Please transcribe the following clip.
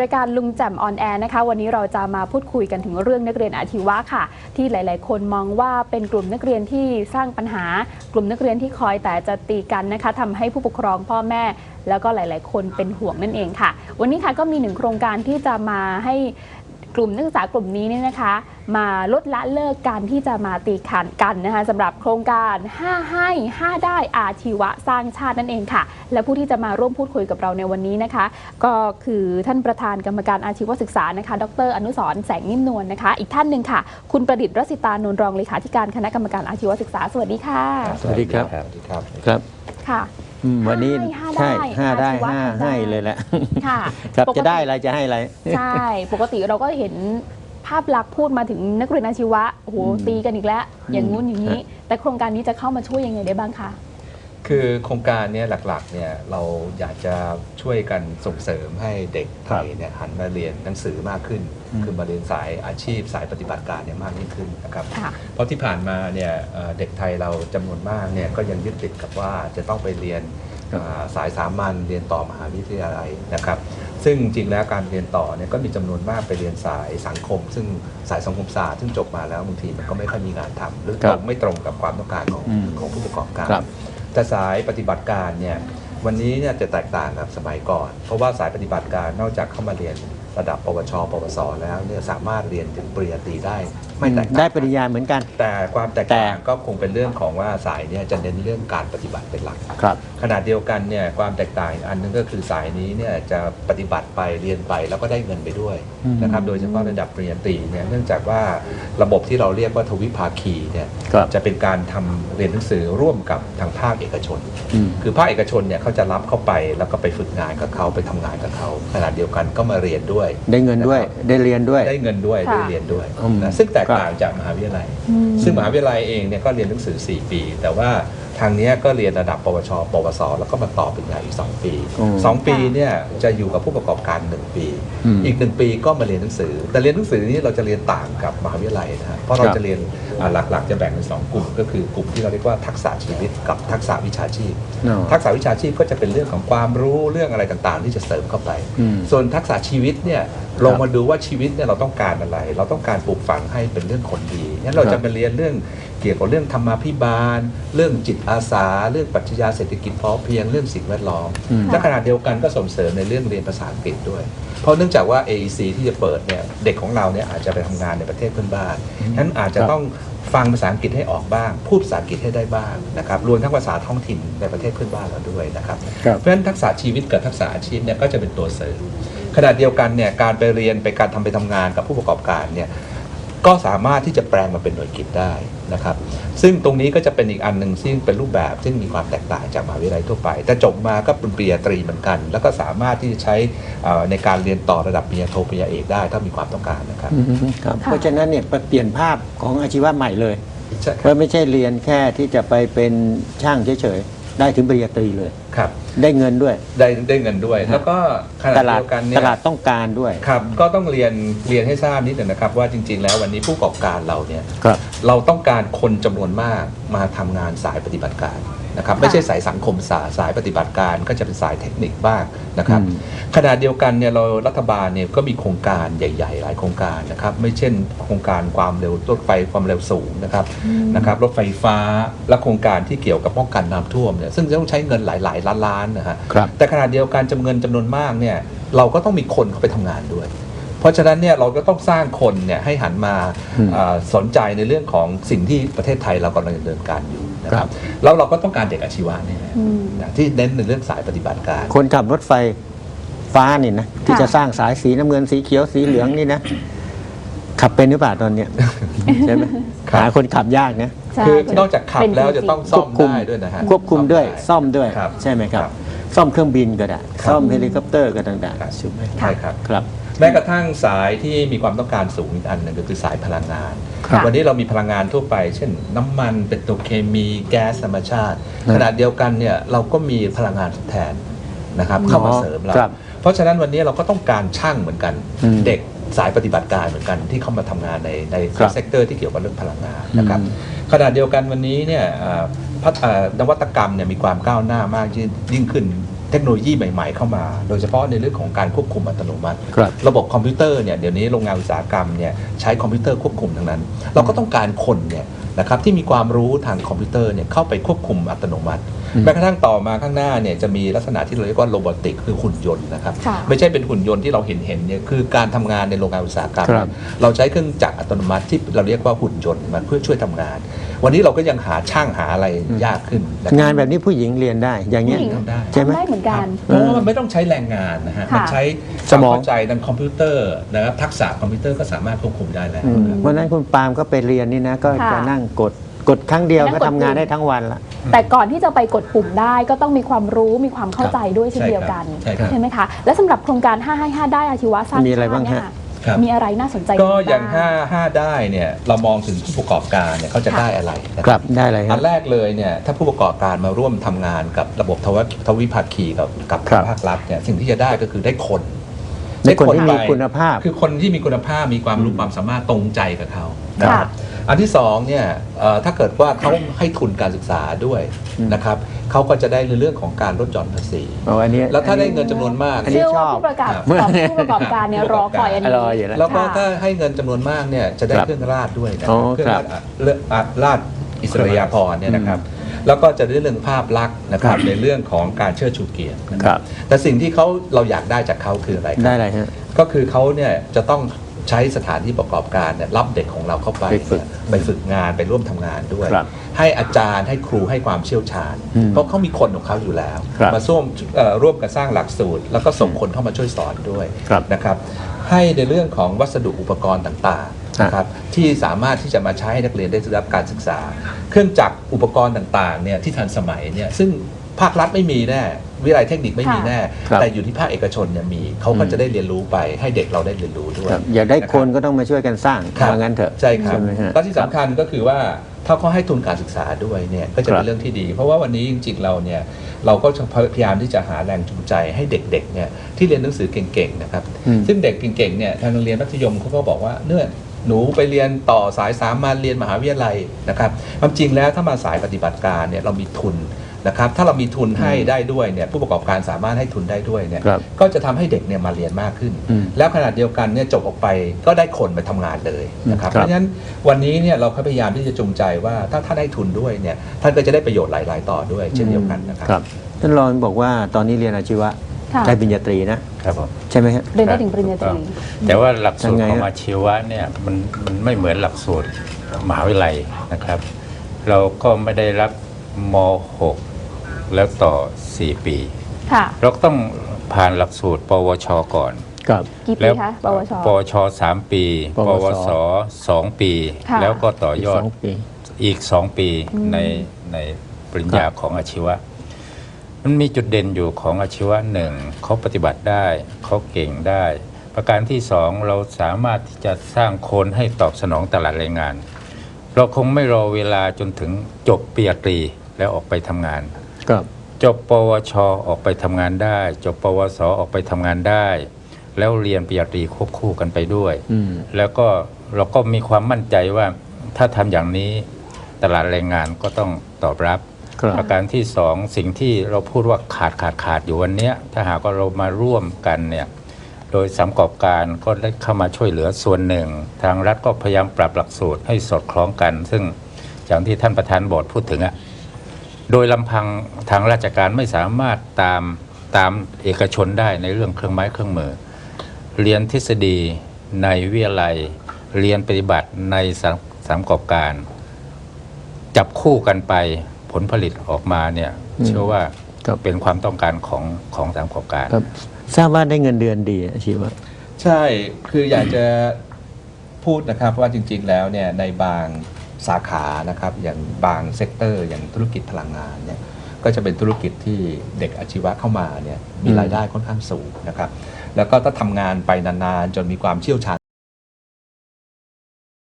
รายการลุงแจ่มออนแอร์นะคะ วันนี้เราจะมาพูดคุยกันถึงเรื่องนักเรียนอาชีวะค่ะ ที่หลาย ๆ คนมองว่าเป็นกลุ่มนักเรียนที่สร้างปัญหา กลุ่มนักเรียนที่คอยแต่จะตีกันนะคะทำให้ผู้ปกครองพ่อแม่ แล้วก็หลาย ๆ คนเป็นห่วงนั่นเองค่ะ วันนี้ค่ะก็มีหนึ่งโครงการที่จะมาให้ กลุ่มนักศึกษากลุ่มนี้เนี่ยนะคะ มาลดละเลิกการที่จะมาตีขันกันนะคะสำหรับโครงการ 5 ให้ 5 ได้อาชีวะสร้างชาตินั่นเองค่ะ และผู้ที่จะมาร่วมพูดคุยกับเราในวันนี้นะคะ ก็คือท่านประธานกรรมการอาชีวศึกษานะคะ ดร อนุสรณ์แสงนิ่มนวลนะคะ อีกท่านหนึ่งค่ะ คุณประดิษฐ์รศิตานนท์รองเลขาธิการคณะกรรมการอาชีวศึกษาสวัสดีค่ะ สวัสดีครับสวัสดีครับครับ ค่ะ อืมวันนี้ห้าใช่ได้ห้าได้อาชีวะห้าทำได้ให้เลยแหละค่ะครับปกติ จะได้อะไรจะให้อะไร ใช่ ปกติเราก็เห็นภาพลักษณ์พูดมาถึงนักเรียนอาชีวะโอ้โหอืมตีกันอีกแล้ว อย่างงู้นอย่างนี้ฮะแต่โครงการนี้จะเข้ามาช่วยยังไงได้บ้างคะ คือโครงการเนี้หลักๆเนี่ยเราอยากจะช่วยกันส่งเสริมให้เด็กไทยเนี่ยหันมาเรียนหนังสือมากขึ้นอืมคือมาเรียนสายอาชีพสายปฏิบัติการเนี่ยมากยิ่งขึ้นนะครับค่ะเพราะที่ผ่านมาเนี่ยเอ่อเด็กไทยเราจำนวนมากเนี่ยก็ยังยึดติดกับว่าจะต้องไปเรียนเอ่อสายสามัญเรียนต่อมหาวิทยาลัยนะครับ ซึ่งจริงแล้วการเรียนต่อเนี่ยก็มีจำนวนมากไปเรียนสายสังคม ซึ่งสายสังคมศาสตร์ซึ่งจบมาแล้วบางทีมันก็ไม่ค่อยมีงานทำหรือครัตบรงไม่ตรงกับความต้องการของอืมของผู้ประกอบการครับ แต่สายปฏิบัติการเนี่ยวันนี้เนี่ยจะแตกต่างกับสมัยก่อน เพราะว่าสายปฏิบัติการนอกจากเข้ามาเรียนระดับปวช ปวส แล้วเนี่ยสามารถเรียนถึงปริญญาตรีได้ ไม่แตกต่างได้ปริญญาเหมือนกัน แต่ความแตกแต่ต่างก็คงเป็นเรื่องของว่าสายเนี่ยจะเน้นเรื่องการปฏิบัติเป็นหลักครับขณะเดียวกันเนี่ยความแตกต่างอีกอันหนึงก็คือสายนี้เนี่ยจะปฏิบัติไปเรียนไปแล้วก็ได้เงินไปด้วยอืมนะครับโดยเฉพาะระดับปริญญาตรีเนี่ยเนื่องจากว่าระบบที่เราเรียกว่าทวิภาคีเนี่ยครับจะเป็นการทำเรียนหนังสือร่วมกับทางภาคเอกชนอืมคือภาคเอกชนเนี่ยเขาจะรับเข้าไปแล้วก็ไปฝึกงานกับเขาไปทำงานกับเขาขณะเดียวกันก็มาเรียนด้วย ได้เงินด้วยนะครับได้เรียนด้วยได้เงินด้วยค่ะได้เรียนด้วยอืมนะซึ่งแตกต่างจากมหาวิทยาลัยอืมซึ่งมหาวิทยาลัยเองเนี่ยก็เรียนหนังสือ 4 ปี แต่ว่าทางเนี้ยก็เรียนระดับปวช ปวส แล้วก็มาต่อปริญญาอีก 2 ปีอืม2ปีเนี่ยจะอยู่กับผู้ประกอบการ 1 ปีอืมอีก 1 ปีก็มาเรียนหนังสือ แต่เรียนหนังสือนี้เราจะเรียนต่างกับมหาวิทยาลัยนะฮะเพราะเราครับจะเรียนอ่าหลักๆ จะแบ่งเป็นสองกลุ่ม ก็คือกลุ่มที่เราเรียกว่าทักษะชีวิตกับทักษะวิชาชีพเนาะทักษะวิชาชีพก็จะเป็นเรื่องของความรู้เรื่องอะไรต่างๆ ที่จะเสริมเข้าไปอืมส่วนทักษะชีวิตเนี่ย ลงมาดูว่าชีวิตเนี่ยเราต้องการอะไร เราต้องการปลูกฝังให้เป็นเรื่องคนดีงั้นเราครัจะบมาเรียนเรื่องเกี่ยวกับเรื่องธรรมาภิบาล เรื่องจิตอาสา เรื่องปรัชญาเศรษฐกิจพอเพียงเรื่องสิ่งแวดล้อมอืมและขณะเดียวกันก็ส่งเสริมในเรื่องเรียนภาษาอังกฤษด้วย เพราะเนื่องจากว่า AEC ที่จะเปิดเนี่ยเด็กของเราเนี่ยอาจจะไปทำงานในประเทศเพื่อนบ้านฉะนั้นอาจจะครับต้องฟังภาษาอังกฤษให้ออกบ้าง พูดภาษาอังกฤษให้ได้บ้างนะครับ รวมทั้งภาษาท้องถิ่นในประเทศเพื่อนบ้านเราด้วยนะครับครับเพราะฉะนั้นทักษะชีวิตกับทักษะอาชีพเนี่ยก็จะเป็นตัวเสริม ขณะเดียวกันเนี่ยการไปเรียนไปการทำไปทำงานกับผู้ประกอบการเนี่ยก็สามารถที่จะแปลงมาเป็นหน่วยกิจได้นะครับ ซึ่งตรงนี้ก็จะเป็นอีกอันหนึ่งซึ่งเป็นรูปแบบซึ่งมีความแตกต่างจากมหาวิทยาลัยทั่วไป แต่จบมาก็เป็นปริญญาตรีเหมือนกัน แล้วก็สามารถที่จะใช้เอ่อในการเรียนต่อระดับปริญญาโทปริญญาเอกได้ถ้ามีความต้องการนะครับอืมครับค่ะเพราะฉะนั้นเนี่ยเปลี่ยนภาพของอาชีวะใหม่เลยใช่คว่ารับไม่ใช่เรียนแค่ที่จะไปเป็นช่างเฉยๆได้ถึงปริญญาตรีเลย ครับ ได้เงินด้วย ได้ได้เงินด้วย ครับ แล้วก็ขณะตลาดเดียวกันเนี่ตยลาดต้องการด้วย ครับก็ต้องเรียนเรียนให้ทราบนิดหนึ่งนะครับ ว่าจริง ๆ แล้ววันนี้ผู้ประกอบการเราเนี่ย ครับ เราต้องการคนจำนวนมากมาทำงานสายปฏิบัติการ นะครับค่ะไม่ใช่สายสังคมศาสตร์สายปฏิบัติการก็จะเป็นสายเทคนิคบ้างนะครับอืมขณะเดียวกันเนี่ยเรารัฐบาลเนี่ยก็มีโครงการใหญ่ ๆ หลายโครงการนะครับไม่เช่น โครงการความเร็วรถไฟความเร็วสูงนะครับอืมนะครับรถไฟฟ้าและโครงการที่เกี่ยวกับป้องกันน้ำท่วมเนี่ยซึ่งจะต้องใช้เงินหลายๆล้านล้านๆนะฮะครับแต่ขณะเดียวกันจำเงินจำนวนมากเนี่ยเราก็ต้องมีคนเข้าไปทำงานด้วยเพราะฉะนั้นเนี่ยเราก็ต้องสร้างคนเนี่ยให้หันมาอืมเอ่อสนใจในเรื่องของสิ่งที่ประเทศไทยเรากำลังดำเนินการอยู่ นะคครัรับบแล้วเราก็ต้องการเด็กอาชีวะเนี่ยนะอืมนะที่เน้นในเรื่องสายปฏิบัติการ คนขับรถไฟฟ้านี่นะที่ค่ะจะสร้างสายสีน้ำเงินสีเขียวสีเหลืองนี่นะ ขับเป็นหรือเปล่าตอนเนี้ยใช่ไหมครับหาคนขับยากนะใช่คือนอกจากขับเป็นแล้วจะต้องซ่อมควบคุมได้ด้วยนะฮะควบคุมด้วยได้ซ่อมด้วยครับใช่ไหมครับครับ ซ่อมเครื่องบินก็ได้ครับซ่อมเฮลิคอปเตอร์ก็ต่างครับๆใช่ไหมใช่ครับครับ แม้กระทั่งสายที่มีความต้องการสูงอีกอันหนึ่งก็คือสายพลังงาน ครับ วันนี้เรามีพลังงานทั่วไป เช่น น้ำมันเป็นตัวเคมีแก๊สธรรมชาติครับขณะเดียวกันเนี่ยเราก็มีพลังงานทดแทนนะครับเข้ามาเสริมเรา ครับเพราะฉะนั้นวันนี้เราก็ต้องการช่างเหมือนกัน อืมเด็กสายปฏิบัติการเหมือนกันที่เข้ามาทำงานในในครับเซกเตอร์ที่เกี่ยวกับเรื่องพลังงานนะครับอืม ขณะเดียวกันวันนี้เนี่ยเอ่อพัฒเอ่อนวัตกรรมเนี่ยมีความก้าวหน้ามากยิ่งยิ่งขึ้น เทคโนโลยีใหม่ ๆ เข้ามา โดยเฉพาะในเรื่องของการควบคุมอัตโนมัติ ครับ ระบบคอมพิวเตอร์เนี่ยเดี๋ยวนี้โรงงานอุตสาหกรรมเนี่ยใช้คอมพิวเตอร์ควบคุมทั้งนั้น เราก็ต้องการคนเนี่ยนะครับที่มีความรู้ทางคอมพิวเตอร์เนี่ยเข้าไปควบคุมอัตโนมัติอืม แม้กระทั่งต่อมาข้างหน้าเนี่ยจะมีลักษณะที่เราเรียกว่าโรบอติกคือหุ่นยนต์นะครับ ค่ะ ไม่ใช่เป็นหุ่นยนต์ที่เราเห็นเห็นเนี่ยคือการทำงานในโรงงานอุตสาหกรรม ครับ เราใช้เครื่องจักรอัตโนมัติที่เราเรียกว่าหุ่นยนต์มาเพื่อช่วยทำงาน วันนี้เราก็ยังหาช่างหาอะไรยากขึ้นะครับ งานแบบนี้ผู้หญิงเรียนได้ อย่างเงี้ย ผู้หญิงทำได้ ใช่ไหม ทำได้เหมือนกัน เพราะว่ามันไม่ต้องใช้แรงงานนะฮะ ค่ะ มันใช้สมองเข้าใจทางคอมพิวเตอร์นะครับทักษะคอมพิวเตอร์ก็สามารถควบคุมได้แล้วอืมครับวันนั้นคุณปาล์มก็ไปเรียนนี่นะ ก็ค่ะจะนั่งกดกดครั้งเดียวนั่งก็กด ทำงานปุ่มได้ทั้งวันละ แต่ก่อนที่จะไปกดปุ่มได้ก็ต้องมีความรู้มีความเข้าใจด้วยเช่นใช่ครับเดียวกัน ใช่ครับไหมคะ และสำหรับโครงการ 555 ได้อาชีวะสร้างมีอะไรบ้างชติเนี่ยฮะ ครับ มีอะไรน่าสนใจก็อย่างบ้ 5 5ได้เนี่ยเรามองถึงผู้ประกอบการเนี่ยเขาจะค่ะ ได้อะไรนะกลับได้เลยคอัรับ นแรกเลยเนี่ยถ้าผู้ประกอบการมาร่วมทำงานกับระบบทวทวิภาคีกับกับครับภาครัฐเนี่ยสิ่งที่จะได้ก็คือได้คนได้คนที่มีไปคุณภาพ คือคนที่มีคุณภาพมีความรู้ความสามารถตรงใจกับเขาค่ะนะครับ อันที่สองเนี่ยเอ่อถ้าเกิดว่าเขาให้ทุนการศึกษาด้วยอืมนะครับ เขาก็จะได้ในเรื่องของการลดหย่อนภาษีอ๋ออันนี้ แล้วถ้าได้อัเงินจำนวนมาก อันนี้เชื่อว่าชอบผู้ประกอบครับ ผู้ประกอบการเนี่ยรอคอยอันนี้รออยู่แล้ว แล้วก็ค่ะ ถ้าให้เงินจำนวนมากเนี่ยจะได้ครับเครื่องราชด้วยนะอ๋อเครื่องครัราบชอะเลือกอะราชอิสริยาภรณ์เนี่ยนะครับ แล้วก็จะได้เรื่องภาพลักษณ์นะครับครับในเรื่องของการเชิดชูเกียรตินะครับ แต่สิ่งที่เขาเราอยากได้จากเขาคืออะไรครับได้อะไรฮะ ก็คือเขาเนี่ยจะต้อง ใช้สถานที่ประกอบการเนี่ยรับเด็กของเราเข้าไปไปฝึกเนี่ยไปฝึกงานไปร่วมทำงานด้วย ครับให้อาจารย์ให้ครูให้ความเชี่ยวชาญ อืมเพราะเขามีคนของเขาอยู่แล้ว ครับมาร่วมเอ่อร่วมกันสร้างหลักสูตร แล้วก็ส่งคนเข้ามาช่วยสอนด้วยครับนะครับ ให้ในเรื่องของวัสดุอุปกรณ์ต่างๆนะครับที่สามารถที่จะมาใช้ให้นักเรียนได้รับการศึกษา เครื่องจักรอุปกรณ์ต่างๆเนี่ยที่ทันสมัยเนี่ยซึ่งภาครัฐไม่มีแน่ วิทยาลัยเทคนิคไม่มีแน่ ครับ แต่อยู่ที่ภาคเอกชนเนี่ยมีเขาก็จะได้เรียนรู้ไป ให้เด็กเราได้เรียนรู้ด้วย ครับอยากได้ะรับคนก็ต้องมาช่วยกันสร้างครับ ว่างั้นเถอะใช่ครับไหมฮะ แล้วที่สำคัญก็คือว่าถ้าเขาให้ทุนการศึกษาด้วยเนี่ยก็จะครัเป็บนเรื่องที่ดี เพราะว่าวันนี้จริงๆเราเนี่ยเราก็พยายามที่จะหาแรงจูงใจให้เด็กๆเนี่ยที่เรียนหนังสือเก่งๆนะครับอืม ซึ่งเด็กเก่งๆเนี่ยทางโรงเรียนมัธยมเขาก็บอกว่าเนี่ยหนูไปเรียนต่อสายสามัญเรียนมหาวิทยาลัยนะครับความจริงแล้วถ้ามาสายปฏิบัติการเนี่ยเรามีทุน นะครับถ้าเรามีทุนให้ได้ด้วยเนี่ยผู้ประกอบการสามารถให้ทุนได้ด้วยเนี่ยครับก็จะทำให้เด็กเนี่ยมาเรียนมากขึ้น อืมแล้วขนาดเดียวกันเนี่ยจบออกไปก็ได้คนไปทำงานเลยนะครับครับ เพราะฉะนั้นวันนี้เนี่ยเราก็พยายามที่จะจูงใจว่าถ้าท่านได้ทุนด้วยเนี่ยท่านก็จะได้ประโยชน์หลาย ๆ ต่อด้วย เช่นเดียวกันนะครับครับท่านรองบอกว่าตอนนี้เรียนอาชีวะค่ะ ได้ปริญญาตรีนะ ครับผม ใช่ไหมฮะ เรียนได้ถึงปริญญาตรี แต่ว่าหลักสูตยัรงไงของฮะอาชีวะเนี่ยมันมันไม่เหมือนหลักสูตรมหาวิทยาลัยนะครับ เราก็ไม่ได้รับม .6 แล้วต่อ 4 ปี ค่ะ เราก็ต้องผ่านหลักสูตร ปวช ก่อน ครับ กี่ปีแล้วคะปวช ปวช3ปี ปปววสส2ปี ค่ะ แล้วก็ต่อยอสดองปี อีก2ปีอืมในในปริญญาของอาชีวะ มันมีจุดเด่นอยู่ของอาชีวะหนึ่งเขาปฏิบัติได้เขาเก่งได้ ประการที่สองเราสามารถที่จะสร้างคนให้ตอบสนองตลาดแรงงาน เราคงไม่รอเวลาจนถึงจบปริญญาตรีแล้วออกไปทำงาน ครับจบปวชออกไปทำงานได้ จบปวสออกไปทำงานได้ แล้วเรียนปริญญาตรีควบคู่กันไปด้วย อืมแล้วก็เราก็มีความมั่นใจว่าถ้าทำอย่างนี้ตลาดแรงงานก็ต้องตอบรับ ครับประการที่สองสิ่งที่เราพูดว่าขาดขาดขาดอยู่วันเนี้ยถ้าหากว่าเรามาร่วมกันเนี่ยโดยสามกอบการก็ได้เข้ามาช่วยเหลือส่วนหนึ่ง ทางรัฐก็พยายามปรับหลักสูตรให้สอดคล้องกัน ซึ่งอย่างที่ท่านประธานบอร์ดพูดถึงอะ โดยลำพังทางราชการไม่สามารถตามตามเอกชนได้ในเรื่องเครื่องไม้เครื่องมือ เรียนทฤษฎีในวิทยาลัย เรียนปฏิบัติในสามสามกอบการ จับคู่กันไปผลผลิตออกมาเนี่ยอืมเชื่อว่าครับ เป็นความต้องการของของสามกอบการ ครับทราบว่าได้เงินเดือนดีอาชีวะ ใช่ คืออยากจะพูดนะครับว่าจริง ๆ แล้วเนี่ยในบาง สาขานะครับอย่างบางเซกเตอร์ อย่างธุรกิจพลังงานเนี่ยก็จะเป็นธุรกิจที่เด็กอาชีวะเข้ามาเนี่ยมีอืมรายได้ค่อนข้างสูงนะครับแล้วก็ถ้าทำงานไปนานๆ จนมีความเชี่ยวชาญ